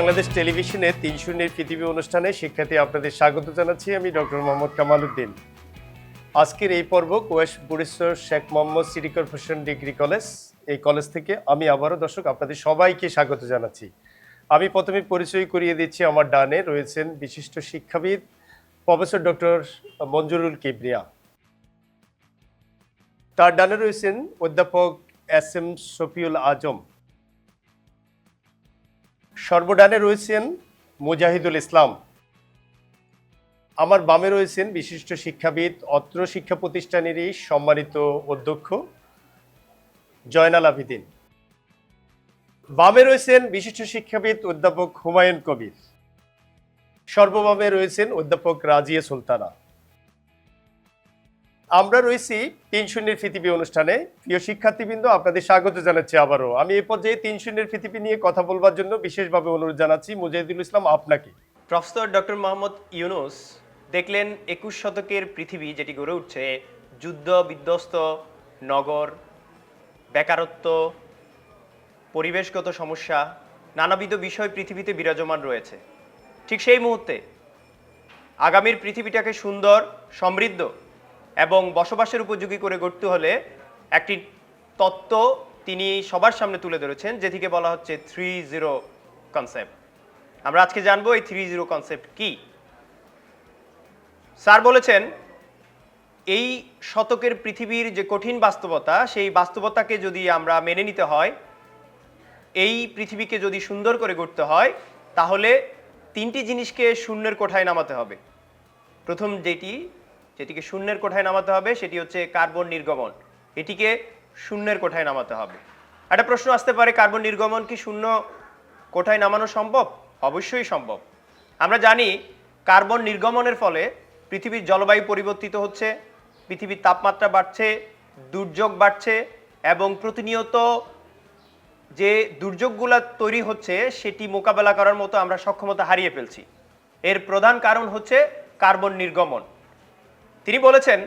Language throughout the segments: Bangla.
বাংলাদেশ টেলিভিশনে তিন শূন্যের পৃথিবী অনুষ্ঠানে শিক্ষার্থী আপনাদের স্বাগত জানাচ্ছি আমি ডক্টর মোহাম্মদ কামাল উদ্দিন আজকের এই পর্ব Quaish Bureshwar Sheikh Mohammad city corporation degree college, এই কলেজ থেকে আমি আবারও দর্শক আপনাদের সবাইকে স্বাগত জানাচ্ছি। আমি প্রথমে পরিচয় করিয়ে দিচ্ছি আমার ডানে রয়েছেন বিশিষ্ট শিক্ষাবিদ প্রফেসর ডক্টর মঞ্জুরুল কিবরিয়া। তার ডানে রয়েছেন অধ্যাপক এস এম শফিউল আজম। সর্বডানে রয়েছেন মুজাহিদুল ইসলাম। আমার বামে রয়েছেন বিশিষ্ট শিক্ষাবিদ, অত্র শিক্ষা প্রতিষ্ঠানেরই সম্মানিত অধ্যক্ষ জয়নাল আবিদিন। বামে রয়েছেন বিশিষ্ট শিক্ষাবিদ অধ্যাপক হুমায়ুন কবির। সর্ববামে রয়েছেন অধ্যাপক রাজিয়া সুলতানা। আমরা রয়েছি তিন শূন্যের পৃথিবী অনুষ্ঠানে। প্রিয় শিক্ষার্থীবৃন্দ, আপনাদের স্বাগত জানাচ্ছি আবারও। আমি এই পর্যায়ে তিন শূন্যের পৃথিবী নিয়ে কথা বলবার জন্য বিশেষভাবে অনুরোধ জানাচ্ছি মুজাহিদুল ইসলাম আপনাকে। প্রফেসর ডক্টর মোহাম্মদ ইউনুস দেখলেন একুশ শতকের পৃথিবী যেটি গড়ে উঠছে, যুদ্ধ, বিধ্বস্ত, নগর, বেকারত্ব, পরিবেশগত সমস্যা, নানাবিধ বিষয় পৃথিবীতে বিরাজমান রয়েছে। ঠিক সেই মুহূর্তে আগামীর পৃথিবীটাকে সুন্দর, সমৃদ্ধ এবং বসবাসের উপযোগী করে গড়তে হলে একটি তত্ত্ব তিনি সবার সামনে তুলে ধরেছেন, যেটিকে বলা হচ্ছে থ্রি জিরো কনসেপ্ট আমরা আজকে জানব এই থ্রি জিরো কনসেপ্ট কি। স্যার বলেছেন, এই শতকের পৃথিবীর যে কঠিন বাস্তবতা, সেই বাস্তবতাকে যদি আমরা মেনে নিতে হয়, এই পৃথিবীকে যদি সুন্দর করে গড়তে হয়, তাহলে তিনটি জিনিসকে শূন্যের কোঠায় নামাতে হবে। প্রথম যেটি যেটিকে শূন্যের কোঠায় নামাতে হবে, সেটি হচ্ছে কার্বন নির্গমন। এটিকে শূন্যের কোঠায় নামাতে হবে। একটা প্রশ্ন আসতে পারে, কার্বন নির্গমন কি শূন্য কোঠায় নামানো সম্ভব? অবশ্যই সম্ভব। আমরা জানি কার্বন নির্গমনের ফলে পৃথিবীর জলবায়ু পরিবর্তিত হচ্ছে, পৃথিবীর তাপমাত্রা বাড়ছে, দুর্যোগ বাড়ছে এবং প্রতিনিয়ত যে দুর্যোগগুলো তৈরি হচ্ছে, সেটি মোকাবেলা করার মতো আমরা সক্ষমতা হারিয়ে ফেলছি। এর প্রধান কারণ হচ্ছে কার্বন নির্গমন। তিনি বলেছেন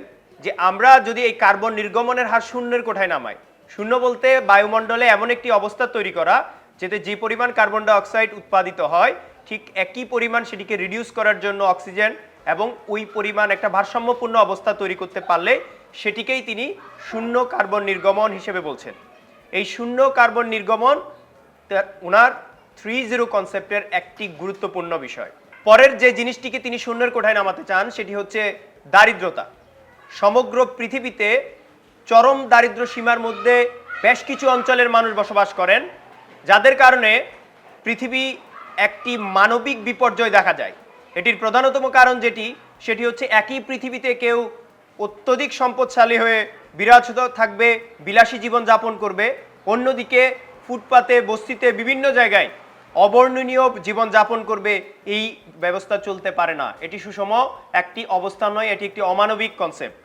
যে আমরা যদি এই কার্বন নির্গমনের হার শূন্যের কোঠায় নামাই, শূন্য বলতে বায়ুমণ্ডলে এমন একটি অবস্থা তৈরি করা যেতে যে পরিমাণ কার্বন ডাইঅক্সাইড উৎপাদিত হয়, ঠিক একই পরিমাণ সেটিকে রিডিউস করার জন্য অক্সিজেন এবং ওই পরিমাণ একটা ভারসাম্যপূর্ণ অবস্থা তৈরি করতে পারলে সেটিকেই তিনি শূন্য কার্বন নির্গমন হিসেবে বলছেন। এই শূন্য কার্বন নির্গমন ওনার থ্রি জিরো কনসেপ্টের একটি গুরুত্বপূর্ণ বিষয়। পরের যে জিনিসটিকে তিনি শূন্যের কোঠায় নামাতে চান, সেটি হচ্ছে দারিদ্রতা। সমগ্র পৃথিবীতে চরম দারিদ্র সীমার মধ্যে বেশ কিছু অঞ্চলের মানুষ বসবাস করেন, যাদের কারণে পৃথিবী একটি মানবিক বিপর্যয় দেখা যায়। এটির প্রধানতম কারণ যেটি, সেটি হচ্ছে একই পৃথিবীতে কেউ অত্যধিক সম্পদশালী হয়ে বিরাজত থাকবে, বিলাসী জীবন যাপন করবে। অন্যদিকে ফুটপাতে, বস্তিতে, বিভিন্ন জায়গায় অবর্ণনীয় জীবন যাপন করবে, এই ব্যবস্থা চলতে পারে না। এটি সুষম একটি অবস্থান নয়, এটি একটি অমানবিক কনসেপ্ট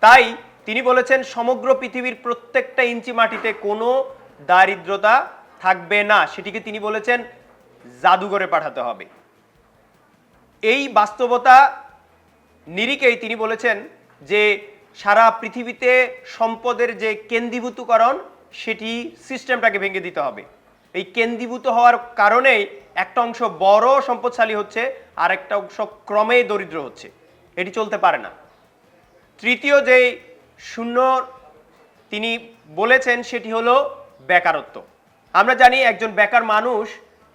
তাই তিনি বলেছেন, সমগ্র পৃথিবীর প্রত্যেকটা ইঞ্চি মাটিতে কোনো দারিদ্রতা থাকবে না। সেটিকে তিনি বলেছেন, জাদুঘরে পাঠাতে হবে। এই বাস্তবতা নিরিখেই তিনি বলেছেন যে, সারা পৃথিবীতে সম্পদের যে কেন্দ্রীভূতকরণ, সেটি সিস্টেমটাকে ভেঙে দিতে হবে। এই কেন্দ্রীভূত হওয়ার কারণেই একটা অংশ বড় সম্পদশালী হচ্ছে, আর একটা অংশ ক্রমেই দরিদ্র হচ্ছে। এটি চলতে পারে না। তৃতীয় যে শূন্য তিনি বলেছেন, সেটি হলো বেকারত্ব। আমরা জানি একজন বেকার মানুষ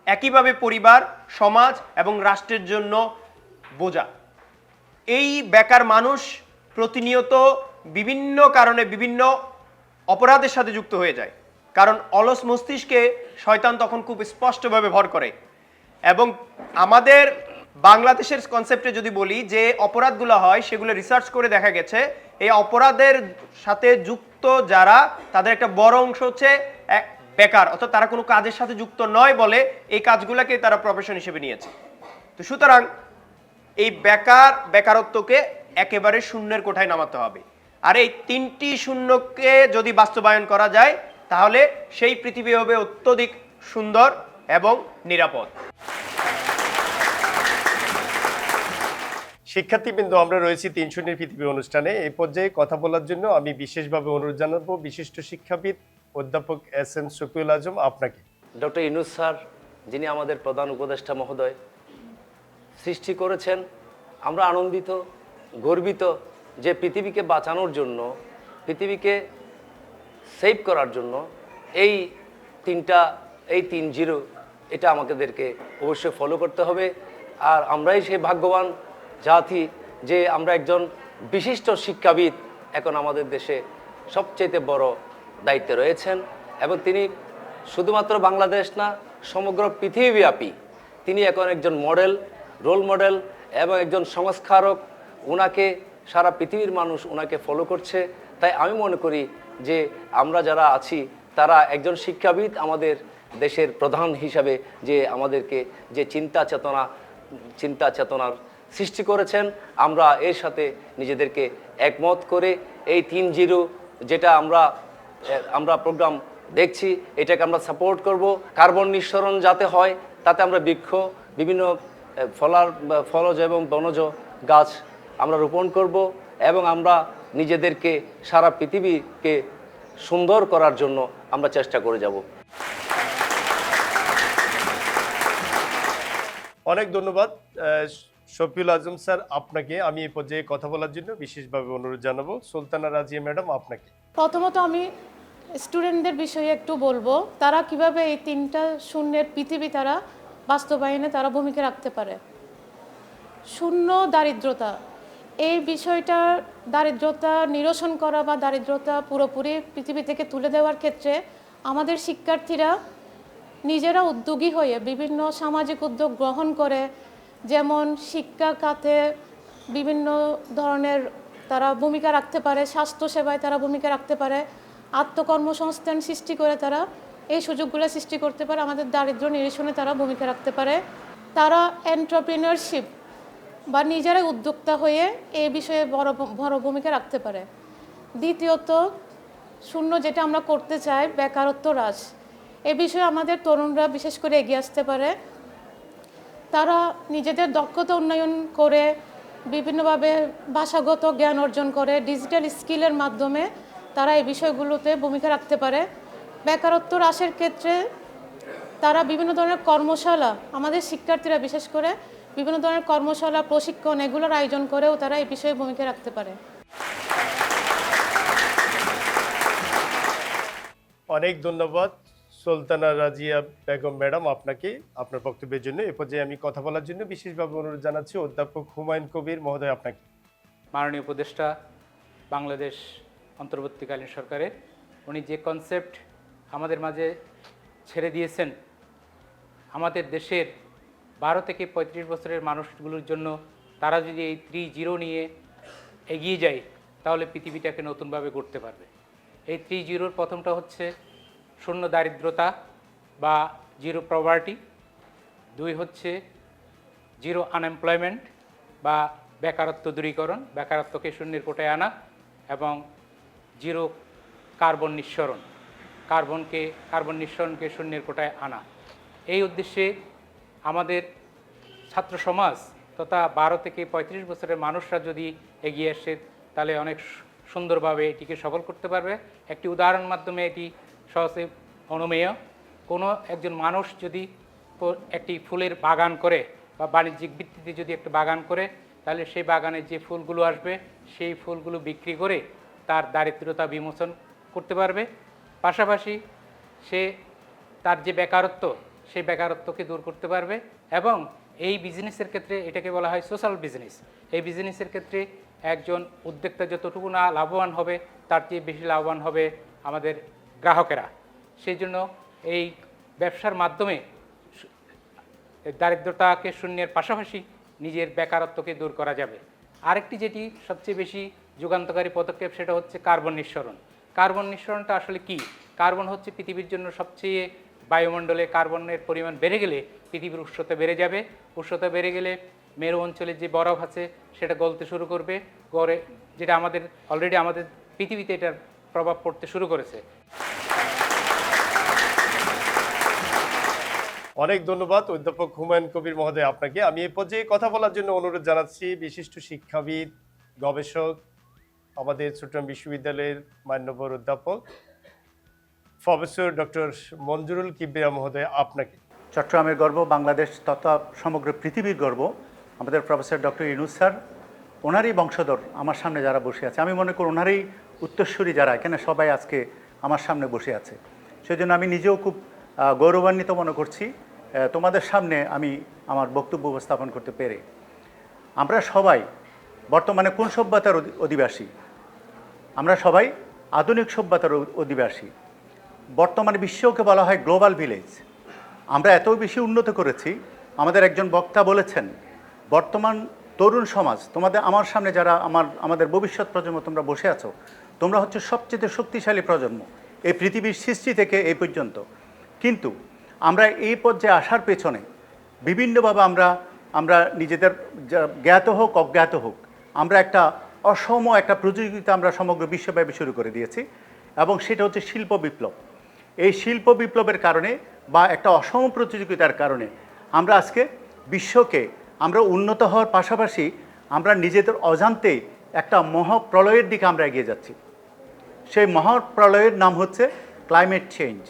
একইভাবে পরিবার, সমাজ এবং রাষ্ট্রের জন্য বোঝা। এই বেকার মানুষ প্রতিনিয়ত বিভিন্ন কারণে বিভিন্ন অপরাধের সাথে যুক্ত হয়ে যায়। কারণ অলস মস্তিষ্কে শয়তান তখন খুব স্পষ্টভাবে ভর করে। এবং আমাদের বাংলাদেশের কনসেপ্টে যদি বলি যে অপরাধগুলো হয়, সেগুলো রিসার্চ করে দেখা গেছে, এই অপরাধের সাথে যুক্ত যারা, তাদের একটা বড় অংশ হচ্ছে বেকার। অর্থাৎ তারা কোনো কাজের সাথে যুক্ত নয় বলে এই কাজগুলোকে তারা প্রফেশন হিসেবে নিয়েছে। তো সুতরাং এই বেকার, বেকারত্বকে একেবারে শূন্যের কোঠায় নামাতে হবে। আর এই তিনটি শূন্যকে যদি বাস্তবায়ন করা যায় তাহলে সেই পৃথিবী হবে অত্যধিক সুন্দর এবং নিরাপদ। শিক্ষার্থীবৃন্দ আমরা রয়েছি তিন শূন্যের পৃথিবী অনুষ্ঠানে। এই পর্যায়ে কথা বলার জন্য আমি বিশেষভাবে অনুরোধ জানাব বিশিষ্ট শিক্ষাবিদ অধ্যাপক এস এম শফিউল আজম আপনাকে। ডক্টর ইনুস স্যার যিনি আমাদের প্রধান উপদেষ্টা মহোদয় সৃষ্টি করেছেন। আমরা আনন্দিত গর্বিত যে পৃথিবীকে বাঁচানোর জন্য পৃথিবীকে সেভ করার জন্য এই তিনটা, এই তিন জিরো, এটা আমাদেরকে অবশ্যই ফলো করতে হবে। আর আমরাই সেই ভাগ্যবান জাতি যে আমরা একজন বিশিষ্ট শিক্ষাবিদ এখন আমাদের দেশে সবচেয়ে বড় দায়িত্বে রয়েছেন এবং তিনি শুধুমাত্র বাংলাদেশ না, সমগ্র পৃথিবীব্যাপী তিনি এখন একজন মডেল রোল মডেল এবং একজন সংস্কারক। ওনাকে সারা পৃথিবীর মানুষ ওনাকে ফলো করছে। তাই আমি মনে করি যে আমরা যারা আছি, তারা একজন শিক্ষাবিদ আমাদের দেশের প্রধান হিসাবে যে আমাদেরকে যে চিন্তা চেতনা, চিন্তা চেতনার সৃষ্টি করেছেন, আমরা এর সাথে নিজেদেরকে একমত করে এই তিন জিরো যেটা আমরা আমরা প্রোগ্রাম দেখছি, এটাকে আমরা সাপোর্ট করব। কার্বন নিঃসরণ যাতে হয়, তাতে আমরা বৃক্ষ, বিভিন্ন ফলার ফলজ এবং বনজ গাছ আমরা রোপণ করব এবং আমরা নিজেদেরকে সারা পৃথিবীকে সুন্দর করার জন্য আমরা চেষ্টা করে যাব। অনেক ধন্যবাদ শফিউল আজম স্যার আপনাকে। আমি এই পর্যায়ে কথা বলার জন্য বিশেষভাবে অনুরোধ জানাব। সুলতানা রাজিয়া ম্যাডাম আপনাকে। প্রথমত আমি স্টুডেন্টদের বিষয়ে একটু বলব তারা কীভাবে এই তিনটা শূন্যের পৃথিবী তারা বাস্তবায়নে তারা ভূমিকা রাখতে পারে। শূন্য দারিদ্রতা এই বিষয়টা দারিদ্রতা নিরসন করা বা দারিদ্রতা পুরোপুরি পৃথিবী থেকে তুলে দেওয়ার ক্ষেত্রে আমাদের শিক্ষার্থীরা নিজেরা উদ্যোগী হয়ে বিভিন্ন সামাজিক উদ্যোগ গ্রহণ করে, যেমন শিক্ষা খাতে বিভিন্ন ধরনের তারা ভূমিকা রাখতে পারে স্বাস্থ্যসেবায় তারা ভূমিকা রাখতে পারে, আত্মকর্মসংস্থান সৃষ্টি করে তারা এই সুযোগগুলো সৃষ্টি করতে পারে, আমাদের দারিদ্র নিরসনে তারা ভূমিকা রাখতে পারে। তারা এন্টারপ্রিনারশিপ বা নিজেরাই উদ্যোক্তা হয়ে এ বিষয়ে বড় বড় ভূমিকা রাখতে পারে। দ্বিতীয়ত, শূন্য যেটা আমরা করতে চাই, বেকারত্ব হ্রাস। এ বিষয়ে আমাদের তরুণরা বিশেষ করে এগিয়ে আসতে পারে। তারা নিজেদের দক্ষতা উন্নয়ন করে, বিভিন্নভাবে ভাষাগত জ্ঞান অর্জন করে, ডিজিটাল স্কিলের মাধ্যমে তারা এই বিষয়গুলোতে ভূমিকা রাখতে পারে। বেকারত্ব হ্রাসের ক্ষেত্রে তারা বিভিন্ন ধরনের কর্মশালা আমাদের শিক্ষার্থীরা বিশেষ করে বিভিন্ন ধরনের কর্মশালা প্রশিক্ষণ এগুলোর আয়োজন করেও তারা এই বিষয়ে ভূমিকা রাখতে পারে। অনেক ধন্যবাদ সুলতানা রাজিয়া বেগম ম্যাডাম আপনাকে আপনার বক্তব্যের জন্য। এ পর্যায়ে আমি কথা বলার জন্য বিশেষভাবে অনুরোধ জানাচ্ছি অধ্যাপক হুমায়ুন কবির মহোদয় আপনাকে। মাননীয় উপদেষ্টা বাংলাদেশ অন্তর্বর্তীকালীন সরকারের উনি যে কনসেপ্ট আমাদের মাঝে ছেড়ে দিয়েছেন আমাদের দেশের বারো থেকে পঁয়ত্রিশ বছরের মানুষগুলোর জন্য তারা যদি এই থ্রি জিরো নিয়ে এগিয়ে যায়, তাহলে পৃথিবীটাকে নতুনভাবে গড়তে পারবে। এই থ্রি জিরোর প্রথমটা হচ্ছে শূন্য দারিদ্রতা বা জিরো প্রভার্টি দুই হচ্ছে জিরো আনএমপ্লয়মেন্ট বা বেকারত্ব দূরীকরণ, বেকারত্বকে শূন্যের কোটায় আনা এবং জিরো কার্বন নিঃসরণ কার্বনকে কার্বন নিঃসরণকে শূন্যের কোটায় আনা। এই উদ্দেশ্যে আমাদের ছাত্র সমাজ তথা বারো থেকে পঁয়ত্রিশ বছরের মানুষরা যদি এগিয়ে আসে, তাহলে অনেক সুন্দরভাবে এটিকে সফল করতে পারবে। একটি উদাহরণ মাধ্যমে এটি সহজে অনুমেয়। কোনো একজন মানুষ যদি একটি ফুলের বাগান করে বা বাণিজ্যিক ভিত্তিতে যদি একটা বাগান করে, তাহলে সেই বাগানে যে ফুলগুলো আসবে, সেই ফুলগুলো বিক্রি করে তার দারিদ্রতা বিমোচন করতে পারবে। পাশাপাশি সে তার যে বেকারত্ব সেই বেকারত্বকে দূর করতে পারবে এবং এই বিজনেসের ক্ষেত্রে এটাকে বলা হয় সোশ্যাল বিজনেস এই বিজনেসের ক্ষেত্রে একজন উদ্যোক্তা যতটুকু না লাভবান হবে, তার চেয়ে বেশি লাভবান হবে আমাদের গ্রাহকেরা। সেই জন্য এই ব্যবসার মাধ্যমে দারিদ্রতাকে শূন্যের পাশাপাশি নিজের বেকারত্বকে দূর করা যাবে। আরেকটি যেটি সবচেয়ে বেশি যুগান্তকারী পদক্ষেপ, সেটা হচ্ছে কার্বন নিঃসরণ। কার্বন নিঃসরণটা আসলে কি? কার্বন হচ্ছে পৃথিবীর জন্য সবচেয়ে বায়ুমণ্ডলে কার্বনের পরিমাণ বেড়ে গেলে পৃথিবীর উষ্ণতা বেড়ে যাবে। উষ্ণতা বেড়ে গেলে মেরু অঞ্চলে যে বরফ আছে, সেটা গলতে শুরু করবে। গড়ে, যেটা আমাদের অলরেডি আমাদের পৃথিবীতে এটার প্রভাব পড়তে শুরু করেছে। অনেক ধন্যবাদ অধ্যাপক হুমায়ুন কবির মহোদয় আপনাকে। আমি এই পর্যায়ে কথা বলার জন্য অনুরোধ জানাচ্ছি, বিশিষ্ট শিক্ষাবিদ, গবেষক, আমাদের চট্টগ্রাম বিশ্ববিদ্যালয়ের মান্যবর অধ্যাপক প্রফেসর ডক্টর মঞ্জুরুল কিবরিয়া মহোদয়, আপনাকে। চট্টগ্রামের গর্ব, বাংলাদেশ তথা সমগ্র পৃথিবীর গর্ব। আমাদের প্রফেসর ডক্টর ইনুস স্যার, ওনারই বংশধর আমার সামনে যারা বসে আছে। আমি মনে করি ওনারই উত্তরসূরি যারা, এখানে সবাই আজকে আমার সামনে বসে আছে। সেই জন্য আমি নিজেও খুব গৌরবান্বিত মনে করছি তোমাদের সামনে আমি আমার বক্তব্য উপস্থাপন করতে পেরে। আমরা সবাই বর্তমানে কোন সভ্যতার অধিবাসী? আমরা সবাই আধুনিক সভ্যতার অধিবাসী। বর্তমানে বিশ্বকে বলা হয় গ্লোবাল ভিলেজ। আমরা এত বেশি উন্নত করেছি, আমাদের একজন বক্তা বলেছেন, বর্তমান তরুণ সমাজ, তোমাদের আমার সামনে যারা আমার, আমাদের ভবিষ্যৎ প্রজন্ম তোমরা বসে আছো, তোমরা হচ্ছে সবচেয়ে শক্তিশালী প্রজন্ম এই পৃথিবীর সৃষ্টি থেকে এই পর্যন্ত। কিন্তু আমরা এই পর্যায়ে আসার পেছনে বিভিন্নভাবে আমরা আমরা নিজেদের জ্ঞাত হোক, অজ্ঞাত হোক, আমরা একটা অসম একটা প্রতিযোগিতা আমরা সমগ্র বিশ্বব্যাপী শুরু করে দিয়েছি এবং সেটা হচ্ছে শিল্প বিপ্লব। এই শিল্প বিপ্লবের কারণে বা একটা অসম প্রতিযোগিতার কারণে আমরা আজকে বিশ্বকে আমরা উন্নত হওয়ার পাশাপাশি আমরা নিজেদের অজান্তেই একটা মহাপ্রলয়ের দিকে আমরা এগিয়ে যাচ্ছি। সেই মহাপ্রলয়ের নাম হচ্ছে ক্লাইমেট চেঞ্জ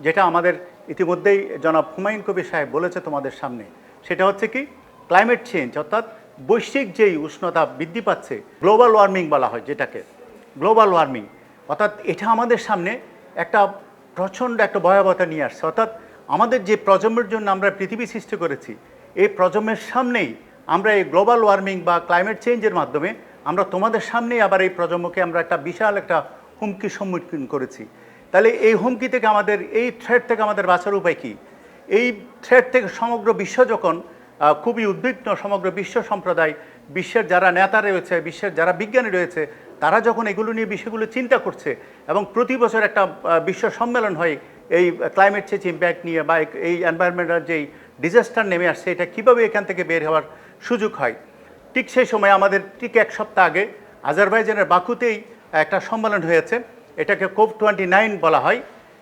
যেটা আমাদের ইতিমধ্যেই জনাব হুমায়ুন কবির সাহেব বলেছে তোমাদের সামনে। সেটা হচ্ছে কি? ক্লাইমেট চেঞ্জ অর্থাৎ বৈশ্বিক যেই উষ্ণতা বৃদ্ধি পাচ্ছে গ্লোবাল ওয়ার্মিং বলা হয় যেটাকে গ্লোবাল ওয়ার্মিং অর্থাৎ এটা আমাদের সামনে একটা প্রচণ্ড একটা ভয়াবহতা নিয়ে আসছে। অর্থাৎ আমাদের যে প্রজন্মের জন্য আমরা পৃথিবী সৃষ্টি করেছি, এই প্রজন্মের সামনেই আমরা এই গ্লোবাল ওয়ার্মিং বা ক্লাইমেট চেঞ্জের মাধ্যমে আমরা তোমাদের সামনেই আবার এই প্রজন্মকে আমরা একটা বিশাল একটা হুমকির সম্মুখীন করেছি। তাহলে এই হুমকি থেকে আমাদের, এই থ্রেড থেকে আমাদের বাঁচার উপায় কী? এই থ্রেড থেকে সমগ্র বিশ্ব যখন খুবই উদ্বিগ্ন সমগ্র বিশ্ব সম্প্রদায়, বিশ্বের যারা নেতা রয়েছে, বিশ্বের যারা বিজ্ঞানী রয়েছে তারা যখন এগুলো নিয়ে বিষয়গুলো চিন্তা করছে এবং প্রতি বছর একটা বিশ্ব সম্মেলন হয় এই ক্লাইমেট চেঞ্জ ইম্প্যাক্ট নিয়ে বা এই- এনভায়রনমেন্টাল যেই ডিজাস্টার নেমে আসছে, এটা কীভাবে এখান থেকে বের হওয়ার সুযোগ হয়? ঠিক সেই সময় আমাদের ঠিক এক সপ্তাহ আগে আজারবাইজানের বাকুতেই একটা সম্মেলন হয়েছে, এটাকে কোভ টোয়েন্টি নাইন বলা হয়।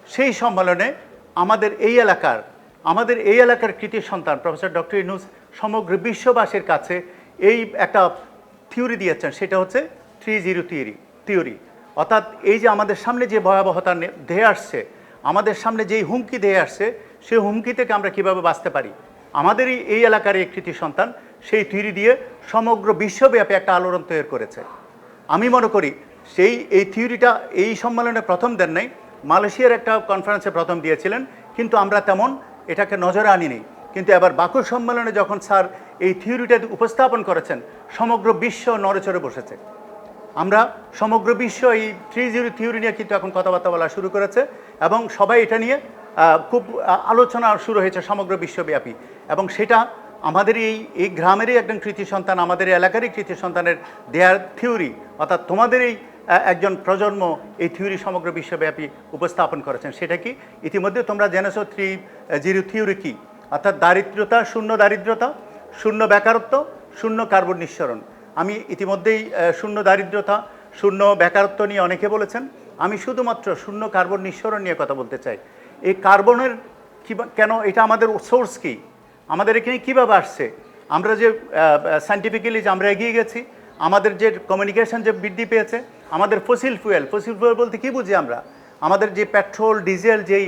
সেই সম্মেলনে আমাদের এই এলাকার, আমাদের এই এলাকার কৃতি সন্তান প্রফেসর ডক্টর ইনুস সমগ্র বিশ্ববাসীর কাছে এই একটা থিওরি দিয়েছেন, সেটা হচ্ছে থ্রি জিরো থিওরি থিওরি অর্থাৎ এই যে আমাদের সামনে যে ভয়াবহতা ধেয়ে আসছে, আমাদের সামনে যেই হুমকি ধেয়ে আসছে সেই হুমকি থেকে আমরা কীভাবে বাঁচতে পারি? আমাদেরই এই এলাকার এই কৃতি সন্তান, সেই থিওরি দিয়ে সমগ্র বিশ্বব্যাপী একটা আলোড়ন তৈরি করেছে। আমি মনে করি, সেই এই থিওরিটা এই সম্মেলনে প্রথম দেন নাই, মালয়েশিয়ার একটা কনফারেন্সে প্রথম দিয়েছিলেন, কিন্তু আমরা তেমন এটাকে নজরে আনিনি। কিন্তু এবার বাকুর সম্মেলনে যখন স্যার এই থিওরিটা উপস্থাপন করেছেন, সমগ্র বিশ্ব নড়েচড়ে বসেছে। আমরা সমগ্র বিশ্ব এই থ্রি জিরো থিওরি নিয়ে কিন্তু এখন কথাবার্তা বলা শুরু করেছে এবং সবাই এটা নিয়ে খুব আলোচনা শুরু হয়েছে সমগ্র বিশ্বব্যাপী। এবং সেটা আমাদের এই এই গ্রামেরই একজন কৃতি সন্তান, আমাদের এলাকারই কৃতি সন্তানের দেয়ার থিওরি, অর্থাৎ তোমাদের এই একজন প্রজন্ম এই থিওরি সমগ্র বিশ্বব্যাপী উপস্থাপন করেছেন। সেটা কি? ইতিমধ্যে তোমরা জেনেছো থ্রি জিরো থিওরি কি? অর্থাৎ দারিদ্রতা, শূন্য দারিদ্রতা, শূন্য বেকারত্ব, শূন্য কার্বন নিঃসরণ। আমি ইতিমধ্যেই শূন্য দারিদ্রতা, শূন্য বেকারত্ব নিয়ে অনেকে বলেছেন। আমি শুধুমাত্র শূন্য কার্বন নিঃসরণ নিয়ে কথা বলতে চাই। এই কার্বনের কেন এটা আমাদের সোর্স কি? আমাদের এখানে কীভাবে আসছে? আমরা যে সাইন্টিফিক্যালি যে আমরা এগিয়ে গেছি, আমাদের যে কমিউনিকেশন যে বৃদ্ধি পেয়েছে, আমাদের ফসিল ফুয়েল ফসিল ফুয়েল বলতে কী বুঝি আমরা? আমাদের যে পেট্রোল ডিজেল যেই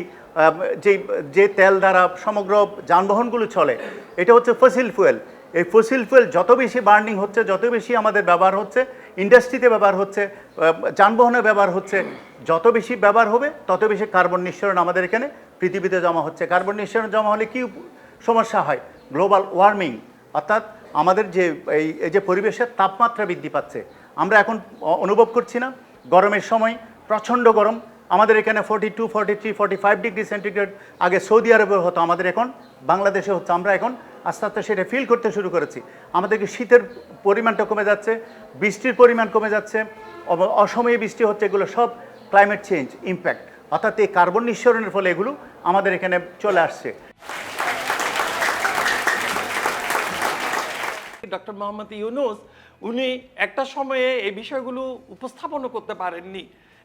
যেই, যে তেল দ্বারা সমগ্র যানবাহনগুলো চলে, এটা হচ্ছে ফসিল ফুয়েল এই ফসিল ফুয়েল যত বেশি বার্নিং হচ্ছে, যত বেশি আমাদের ব্যবহার হচ্ছে ইন্ডাস্ট্রিতে ব্যবহার হচ্ছে যানবাহনে ব্যবহার হচ্ছে, যত বেশি ব্যবহার হবে, তত বেশি কার্বন নিঃসরণ আমাদের এখানে পৃথিবীতে জমা হচ্ছে। কার্বন নিঃসরণ জমা হলে কী সমস্যা হয়? গ্লোবাল ওয়ার্মিং অর্থাৎ আমাদের যে এই যে পরিবেশের তাপমাত্রা বৃদ্ধি পাচ্ছে। আমরা এখন অনুভব করছি না, গরমের সময় প্রচণ্ড গরম। আমাদের এখানে forty two forty three forty five degree centigrade আগে সৌদি আরবে হতো, আমাদের এখন বাংলাদেশে হচ্ছে। আমরা এখন আস্তে আস্তে সেটা ফিল করতে শুরু করেছি। আমাদেরকে শীতের পরিমাণটা কমে যাচ্ছে, বৃষ্টির পরিমাণ কমে যাচ্ছে অসময়ে বৃষ্টি হচ্ছে, এগুলো সব ক্লাইমেট চেঞ্জ ইম্প্যাক্ট অর্থাৎ এই কার্বন নিঃসরণের ফলে এগুলো আমাদের এখানে চলে আসছে। ডক্টর মোহাম্মদ ইউনুস, উনি একটা সময়ে এই বিষয়গুলো উপস্থাপনও করতে পারেননি,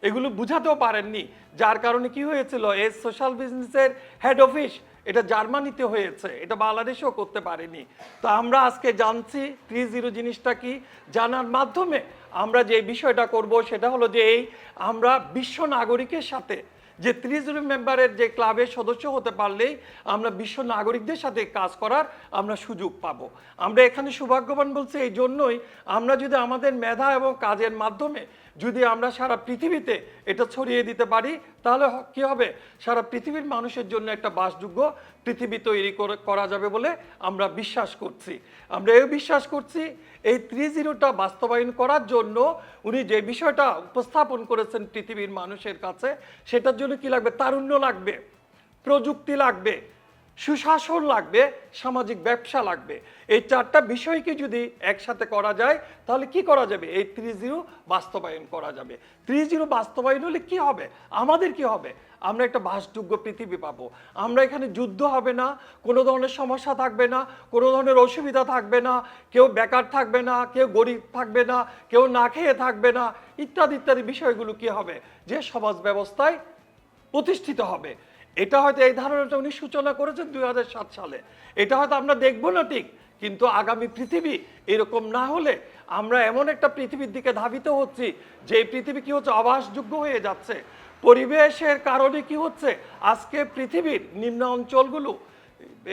এগুলো বুঝাতেও পারেননি। যার কারণে কি হয়েছিল, এই সোশ্যাল বিজনেসের হেড অফিস এটা জার্মানিতে হয়েছে, এটা বাংলাদেশেও করতে পারেনি। তো আমরা আজকে জানছি থ্রি জিরো জিনিসটা কি, জানার মাধ্যমে আমরা যে বিষয়টা করব সেটা হলো যে এই আমরা বিশ্ব নাগরিকের সাথে, যে ত্রিশ জন মেম্বারের যে ক্লাবের সদস্য হতে পারলেই আমরা বিশ্ব নাগরিকদের সাথে কাজ করার আমরা সুযোগ পাবো। আমরা এখানে সৌভাগ্যবান বলছি, এই জন্যই আমরা যদি আমাদের মেধা এবং কাজের মাধ্যমে যদি আমরা সারা পৃথিবীতে এটা ছড়িয়ে দিতে পারি, তাহলে কি হবে? সারা পৃথিবীর মানুষের জন্য একটা বাসযোগ্য পৃথিবী তৈরি করে- করা যাবে বলে আমরা বিশ্বাস করছি। আমরা এও বিশ্বাস করছি, এই থ্রি জিরোটা বাস্তবায়ন করার জন্য উনি যে বিষয়টা উপস্থাপন করেছেন পৃথিবীর মানুষের কাছে, সেটার জন্য কি লাগবে? তারুণ্য লাগবে, প্রযুক্তি লাগবে। সুশাসন লাগবে, সামাজিক ব্যবসা লাগবে। এই চারটা বিষয়কে যদি একসাথে করা যায়, তাহলে কি করা যাবে? এই থ্রি জিরো বাস্তবায়ন করা যাবে। থ্রি জিরো বাস্তবায়ন হলে কি হবে? আমাদের কি হবে? আমরা একটা বাসযোগ্য পৃথিবী পাবো। আমরা এখানে যুদ্ধ হবে না, কোনো ধরনের সমস্যা থাকবে না, কোনো ধরনের অসুবিধা থাকবে না, কেউ বেকার থাকবে না, কেউ গরিব থাকবে না, কেউ না খেয়ে থাকবে না, ইত্যাদি ইত্যাদি বিষয়গুলো কি হবে? যে সমাজ ব্যবস্থায় প্রতিষ্ঠিত হবে। এটা হয়তো এই ধারণাটা উনি সূচনা করেছেন দুই হাজার সাত সালে। এটা হয়তো আমরা দেখব না ঠিক, কিন্তু আগামী পৃথিবী এরকম না হলে আমরা এমন একটা পৃথিবীর দিকে ধাবিত হচ্ছি, যে পৃথিবী কি হচ্ছে অবাসযোগ্য হয়ে যাচ্ছে। পরিবেশের কারণে কি হচ্ছে? আজকে পৃথিবীর নিম্ন অঞ্চলগুলো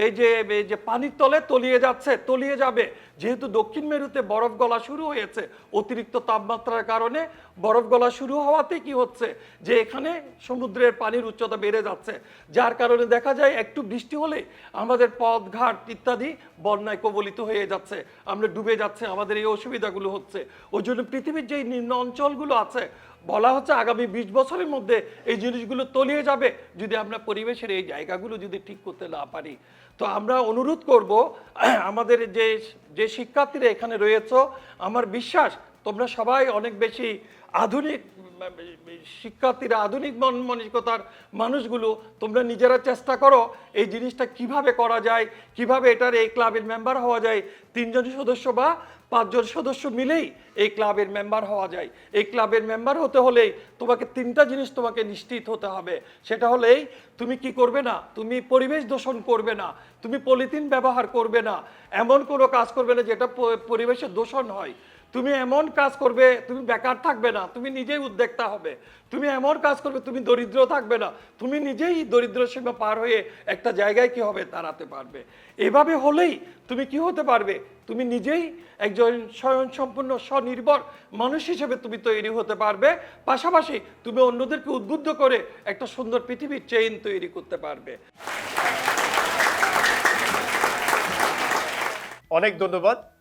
এই যে এই যে পানির তলে তলিয়ে যাচ্ছে, তলিয়ে যাবে। যেহেতু দক্ষিণ মেরুতে বরফ গলা শুরু হয়েছে, অতিরিক্ত তাপমাত্রার কারণে বরফ গলা শুরু হওয়াতে কি হচ্ছে? যে এখানে সমুদ্রের পানির উচ্চতা বেড়ে যাচ্ছে, যার কারণে দেখা যায় একটু বৃষ্টি হলে আমাদের পথঘাট ইত্যাদি বন্যায় কবলিত হয়ে যাচ্ছে, আমরা ডুবে যাচ্ছে, আমাদের এই অসুবিধাগুলো হচ্ছে। ওই জন্য পৃথিবীর যে নিম্ন অঞ্চলগুলো আছে, বলা হচ্ছে আগামী বিশ বছরের মধ্যে এই জিনিসগুলো তলিয়ে যাবে, যদি আমরা পরিবেশের এই জায়গাগুলো যদি ঠিক করতে না পারি। তো আমরা অনুরোধ করব, আমাদের যে যে শিক্ষার্থীরা এখানে রয়েছে, আমার বিশ্বাস তোমরা সবাই অনেক বেশি আধুনিক, শিক্ষার্থীরা আধুনিক মন মানসিকতার মানুষগুলো, তোমরা নিজেরা চেষ্টা করো এই জিনিসটা কীভাবে করা যায়, কীভাবে এটার এই ক্লাবের মেম্বার হওয়া যায়, তিনজন সদস্য বা পাঁচজন সদস্য মিলেই এই ক্লাবের মেম্বার হওয়া যায়। এই ক্লাবের মেম্বার হতে হলেই তোমাকে তিনটা জিনিস তোমাকে নিশ্চিত হতে হবে। সেটা হলেই তুমি কি করবে না? তুমি পরিবেশ দূষণ করবে না। তুমি পলিথিন ব্যবহার করবে না। এমন কোনো কাজ করবে না যেটা পরিবেশে দূষণ হয়। তুমি এমন কাজ করবে, তুমি বেকার থাকবে না, তুমি নিজেই উদ্যোক্তা হবে। তুমি এমন কাজ করবে, তুমি দরিদ্র থাকবে না। তুমি নিজেই দরিদ্র সীমা পার হয়ে একটা জায়গায় কি হবে? দাঁড়াতে পারবে। এভাবে হলেই তুমি কি হতে পারবে? তুমি নিজেই একজন স্বয়ংসম্পূর্ণ, স্বনির্ভর মানুষ হিসেবে তুমি তৈরি হতে পারবে। পাশাপাশি তুমি অন্যদেরকে উদ্বুদ্ধ করে একটা সুন্দর পৃথিবীর চেইন তৈরি করতে পারবে। অনেক ধন্যবাদ।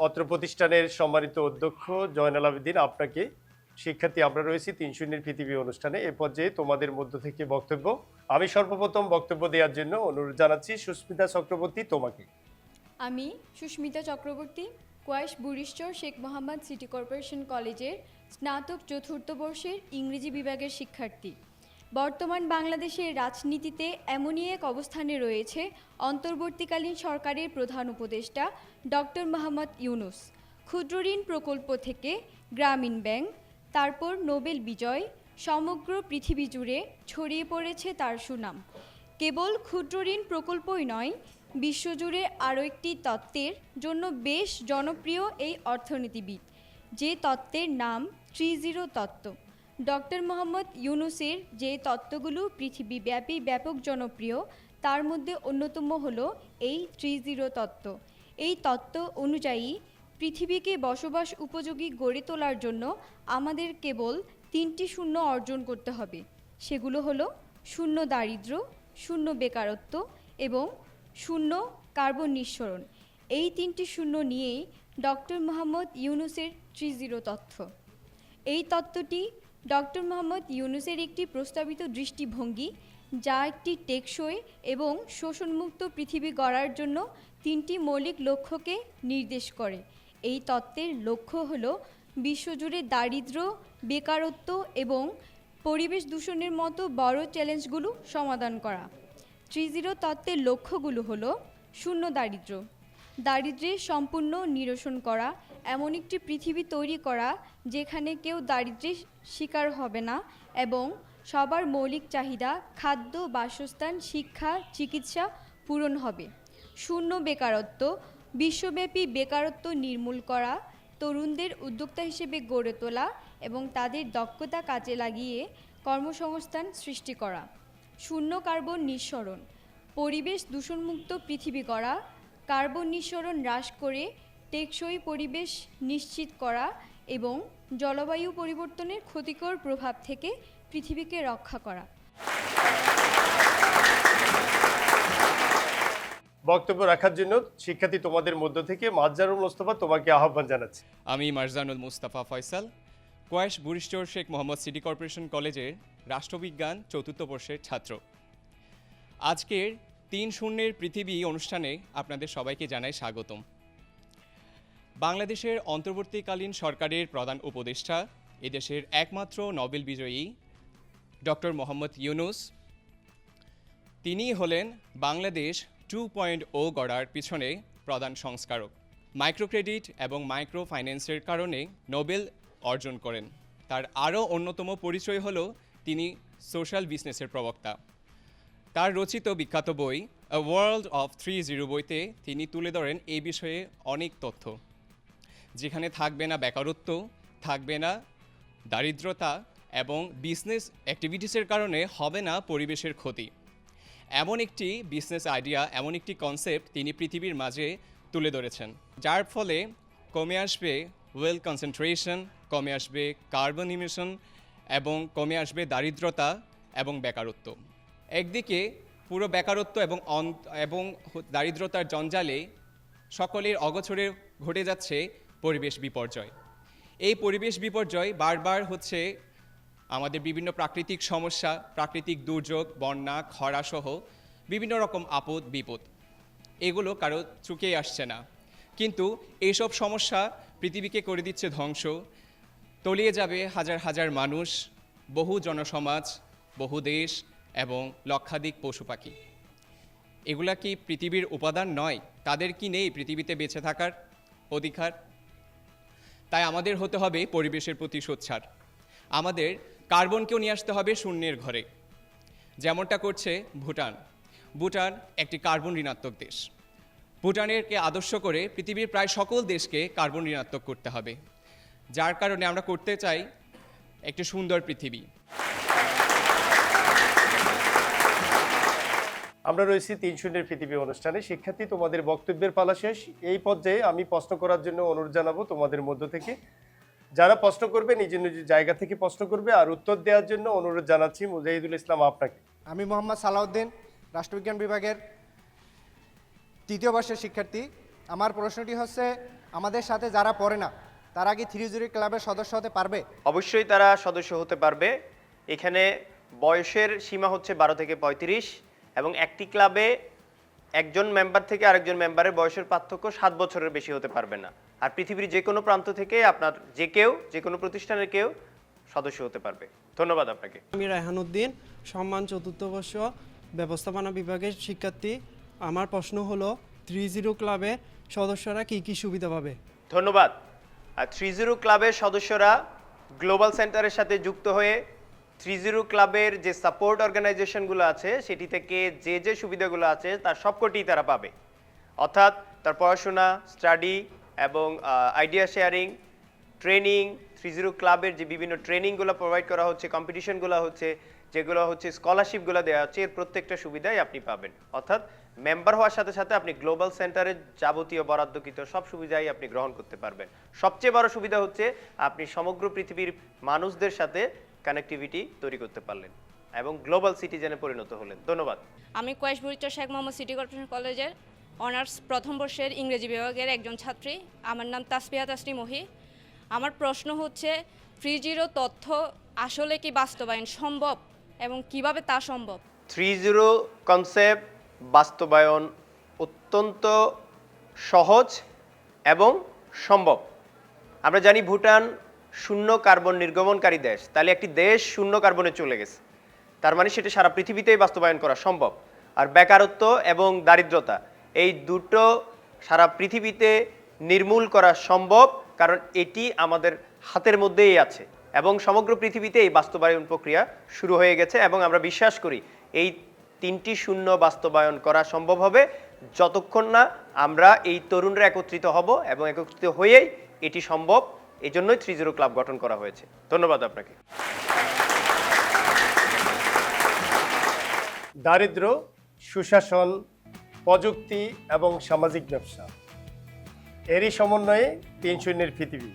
অত্র প্রতিষ্ঠানের সম্মানিত অধ্যক্ষ জয়নাল আবেদিন, আপনাকে শিক্ষার্থী আমরা রয়েছি তিন শূন্যের পৃথিবী অনুষ্ঠানে। এ পর্যায়ে তোমাদের মধ্য থেকে বক্তব্য, আমি সর্বপ্রথম বক্তব্য দেওয়ার জন্য অনুরোধ জানাচ্ছি সুস্মিতা চক্রবর্তী তোমাকে। আমি সুস্মিতা চক্রবর্তী, কোয়াইশ বুরিশ্বর শেখ মোহাম্মদ সিটি কর্পোরেশন কলেজের স্নাতক চতুর্থ বর্ষের ইংরেজি বিভাগের শিক্ষার্থী। বর্তমান বাংলাদেশের রাজনীতিতে এমনই এক অবস্থানে রয়েছে অন্তর্বর্তীকালীন সরকারের প্রধান উপদেষ্টা ডক্টর মোহাম্মদ ইউনুস। ক্ষুদ্র ঋণ প্রকল্প থেকে গ্রামীণ ব্যাংক, তারপর নোবেল বিজয়, সমগ্র পৃথিবী জুড়ে ছড়িয়ে পড়েছে তার সুনাম। কেবল ক্ষুদ্র ঋণ প্রকল্পই নয়, বিশ্বজুড়ে আরও একটি তত্ত্বের জন্য বেশ জনপ্রিয় এই অর্থনীতিবিদ, যে তত্ত্বের নাম থ্রি জিরো তত্ত্ব। ডক্টর মোহাম্মদ ইউনুসের যে তত্ত্বগুলো পৃথিবীব্যাপী ব্যাপক জনপ্রিয়, তার মধ্যে অন্যতম হল এই থ্রি জিরো তত্ত্ব। এই তত্ত্ব অনুযায়ী, পৃথিবীকে বসবাস উপযোগী গড়ে তোলার জন্য আমাদের কেবল তিনটি শূন্য অর্জন করতে হবে। সেগুলো হলো শূন্য দারিদ্র্য, শূন্য বেকারত্ব এবং শূন্য কার্বন নিঃসরণ। এই তিনটি শূন্য নিয়েই ডক্টর মোহাম্মদ ইউনুসের থ্রি জিরো তথ্য এই তত্ত্বটি ডক্টর মোহাম্মদ ইউনুসের একটি প্রস্তাবিত দৃষ্টিভঙ্গি, যা একটি টেকসই এবং শোষণমুক্ত পৃথিবী গড়ার জন্য তিনটি মৌলিক লক্ষ্যকে নির্দেশ করে। এই তত্ত্বের লক্ষ্য হল বিশ্বজুড়ে দারিদ্র্য বেকারত্ব এবং পরিবেশ দূষণের মতো বড় চ্যালেঞ্জগুলো সমাধান করা। থ্রি জিরো তত্ত্বের লক্ষ্যগুলো হলো শূন্য দারিদ্র্য। দারিদ্র্যের সম্পূর্ণ নিরসন করা, এমন একটি পৃথিবী তৈরি করা, যেখানে কেউ দারিদ্র্যের শিকার হবে না এবং সবার মৌলিক চাহিদা, খাদ্য, বাসস্থান, শিক্ষা, চিকিৎসা পূরণ হবে। শূন্য বেকারত্ব, বিশ্বব্যাপী বেকারত্ব নির্মূল করা, তরুণদের উদ্যোক্তা হিসেবে গড়ে তোলা এবং তাদের দক্ষতা কাজে লাগিয়ে কর্মসংস্থান সৃষ্টি করা। শূন্য কার্বন নিঃসরণ, পরিবেশ দূষণমুক্ত পৃথিবী করা কার্বন নিঃসরণ হ্রাস করে টেকসই পরিবেশ নিশ্চিত করা এবং জলবায়ু পরিবর্তনের ক্ষতিকর প্রভাব থেকে পৃথিবীকে রক্ষা করা। বক্তব্য রাখার জন্য শিক্ষার্থী তোমাদের মধ্য থেকে মাজজারুল মোস্তফা তোমাকে আহ্বান জানাচ্ছি। আমি মারজানুল মুস্তাফা ফয়সাল কোয়েশ বুরিস্টোর শেখ মোহাম্মদ সিটি কর্পোরেশন কলেজের রাষ্ট্রবিজ্ঞান চতুর্থ বর্ষের ছাত্র। আজকের তিন শূন্যের পৃথিবী অনুষ্ঠানে আপনাদের সবাইকে জানাই স্বাগতম। বাংলাদেশের অন্তর্বর্তীকালীন সরকারের প্রধান উপদেষ্টা, এদেশের একমাত্র নোবেল বিজয়ী ডক্টর মোহাম্মদ ইউনুস। তিনি হলেন বাংলাদেশ টু পয়েন্ট ও গড়ার পিছনে প্রধান সংস্কারক। মাইক্রোক্রেডিট এবং মাইক্রো ফাইন্যান্সের কারণে নোবেল অর্জন করেন। তার আরও অন্যতম পরিচয় হল তিনি সোশ্যাল বিজনেসের প্রবক্তা। তার রচিত বিখ্যাত বই a world of three zero বইতে তিনি তুলে ধরেন এই বিষয়ে অনেক তথ্য। যেখানে থাকবে না বেকারত্ব, থাকবে না দারিদ্রতা এবং বিজনেস অ্যাক্টিভিটিসের কারণে হবে না পরিবেশের ক্ষতি। এমন একটি বিজনেস আইডিয়া এমন একটি কনসেপ্ট তিনি পৃথিবীর মাঝে তুলে ধরেছেন। যার ফলে কমে আসবে ওয়েল কনসেন্ট্রেশন কমে আসবে কার্বন ইমিশন এবং কমে আসবে দারিদ্রতা এবং বেকারত্ব। একদিকে পুরো বেকারত্ব এবং এবং দারিদ্রতার জঞ্জালে সকলের অগোচরে ঘটে যাচ্ছে পরিবেশ বিপর্যয়। এই পরিবেশ বিপর্যয় বারবার হচ্ছে আমাদের বিভিন্ন প্রাকৃতিক সমস্যা, প্রাকৃতিক দুর্যোগ, বন্যা খরা সহ বিভিন্ন রকম আপদ, বিপদ। এগুলো কারও চুকেই আসছে না। কিন্তু এইসব সমস্যা পৃথিবীকে করে দিচ্ছে ধ্বংস। তলিয়ে যাবে হাজার হাজার মানুষ, বহু জনসমাজ, বহু দেশ এবং লক্ষাধিক পশু পাখি। এগুলা কি পৃথিবীর উপাদান নয়? তাদের কি নেই পৃথিবীতে বেঁচে থাকার অধিকার? তাই আমাদের হতে হবে পরিবেশের প্রতি সোচ্ছার। আমাদের কার্বনকেও নিয়ে আসতে হবে শূন্যের ঘরে। যেমনটা করছে ভুটান। ভুটান একটি কার্বন ঋণাত্মক দেশ। ভুটানেরকে আদর্শ করে পৃথিবীর প্রায় সকল দেশকে কার্বন ঋণাত্মক করতে হবে। যার কারণে আমরা করতে চাই একটি সুন্দর পৃথিবী। আমরা রয়েছি তিন শূন্যের পৃথিবী অনুষ্ঠানে। শিক্ষার্থী তোমাদের বক্তব্যের পালা শেষ। এই পর্যায়ে আমি প্রশ্ন করার জন্য অনুরোধ জানাব তোমাদের মধ্য থেকে। যারা প্রশ্ন করবে নিজ নিজ জায়গা থেকে প্রশ্ন করবে আর উত্তর দেওয়ার জন্য অনুরোধ জানাচ্ছি মুজাহিদুল ইসলাম আপনাকে। আমি মোহাম্মদ সালাউদ্দিন রাষ্ট্রবিজ্ঞান বিভাগের তৃতীয় বর্ষের শিক্ষার্থী। আমার প্রশ্নটি হচ্ছে আমাদের সাথে যারা পড়ে না তারা কি থ্রি জিরো ক্লাবের সদস্য হতে পারবে? অবশ্যই তারা সদস্য হতে পারবে। এখানে বয়সের সীমা হচ্ছে বারো থেকে পঁয়ত্রিশ। এবং একটি ক্লাবে একজন মেম্বার থেকে আরেকজন মেম্বারের বয়সের পার্থক্য সাত বছরের বেশি হতে পারবে না। আর পৃথিবীর যে কোনো প্রান্ত থেকে আপনার যে কেউ যে কোনো প্রতিষ্ঠানের কেউ সদস্য হতে পারবে। ধন্যবাদ আপনাকে। আমি রায়হানুদ্দিন সম্মান চতুর্থ বর্ষ ব্যবস্থাপনা বিভাগের শিক্ষার্থী। আমার প্রশ্ন হলো থ্রি জিরো ক্লাবে সদস্যরা কি কি সুবিধা পাবে? ধন্যবাদ। আর থ্রি জিরো ক্লাবের সদস্যরা গ্লোবাল সেন্টারের সাথে যুক্ত হয়ে থ্রি জিরো ক্লাবের যে সাপোর্ট অর্গানাইজেশনগুলো আছে, সেটি থেকে যে যে সুবিধাগুলো আছে, তার সবকটি তারা পাবে। অর্থাৎ তার পড়াশোনা, স্টাডি এবং idea sharing, training, three zero ক্লাবের যে বিভিন্ন ট্রেনিংগুলো প্রোভাইড করা হচ্ছে, কম্পিটিশনগুলো হচ্ছে, যেগুলো হচ্ছে স্কলারশিপগুলো দেওয়া হচ্ছে, এর প্রত্যেকটা সুবিধাই আপনি পাবেন। অর্থাৎ মেম্বার হওয়ার সাথে সাথে আপনি গ্লোবাল সেন্টারের যাবতীয় বরাদ্দকৃত সব সুবিধাই আপনি গ্রহণ করতে পারবেন। সবচেয়ে বড় সুবিধা হচ্ছে, আপনি সমগ্র পৃথিবীর মানুষদের সাথে কানেক্টিভিটি তৈরি করতে পারলেন এবং গ্লোবাল সিটিজেনে পরিণত হলেন। ধন্যবাদ। আমি কোয়েশ বুরিচর শেখ মোহাম্মদ সিটি কর্পোরেশন কলেজের অনার্স প্রথম বর্ষের ইংরেজি বিভাগের একজন ছাত্রী। আমার নাম তাসপিয়া তাসনি মহি আমার প্রশ্ন হচ্ছে থ্রি জিরো তথ্য আসলে কি বাস্তবায়ন সম্ভব এবং কীভাবে তা সম্ভব? থ্রি জিরো কনসেপ্ট বাস্তবায়ন অত্যন্ত সহজ এবং সম্ভব। আমরা জানি ভুটান শূন্য কার্বন নির্গমনকারী দেশ, তাহলে একটি দেশ শূন্য কার্বনে চলে গেছে। তার মানে সেটা সারা পৃথিবীতেই বাস্তবায়ন করা সম্ভব। আর বেকারত্ব এবং দারিদ্রতা, এই দুটো সারা পৃথিবীতে নির্মূল করা সম্ভব, কারণ এটি আমাদের হাতের মধ্যেই আছে। এবং সমগ্র পৃথিবীতে এই বাস্তবায়ন প্রক্রিয়া শুরু হয়ে গেছে এবং আমরা বিশ্বাস করি, এই তিনটি শূন্য বাস্তবায়ন করা সম্ভব হবে। যতক্ষণ না আমরা এই তরুণরা একত্রিত হব এবং একত্রিত হয়েই এটি সম্ভব। এজন্যই থ্রি জিরো ক্লাব গঠন করা হয়েছে। ধন্যবাদ আপনাকে। দারিদ্র, সুশাসন, প্রযুক্তি এবং সামাজিক ব্যবসা। এরই সমন্বয়ে তিন শূন্যের পৃথিবী।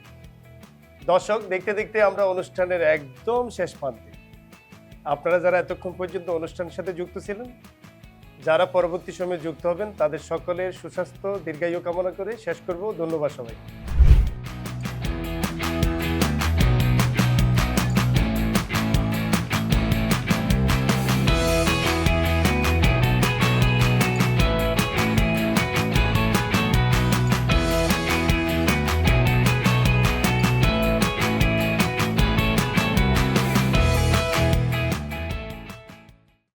দর্শক, দেখতে দেখতে আমরা অনুষ্ঠানের একদম শেষ প্রান্তে। আপনারা যারা এতক্ষণ পর্যন্ত অনুষ্ঠানের সাথে যুক্ত ছিলেন, যারা পরবর্তী সময়ে যুক্ত হবেন, তাদের সকলের সুস্বাস্থ্য, দীর্ঘায়ু কামনা করে শেষ করব। ধন্যবাদ সবাই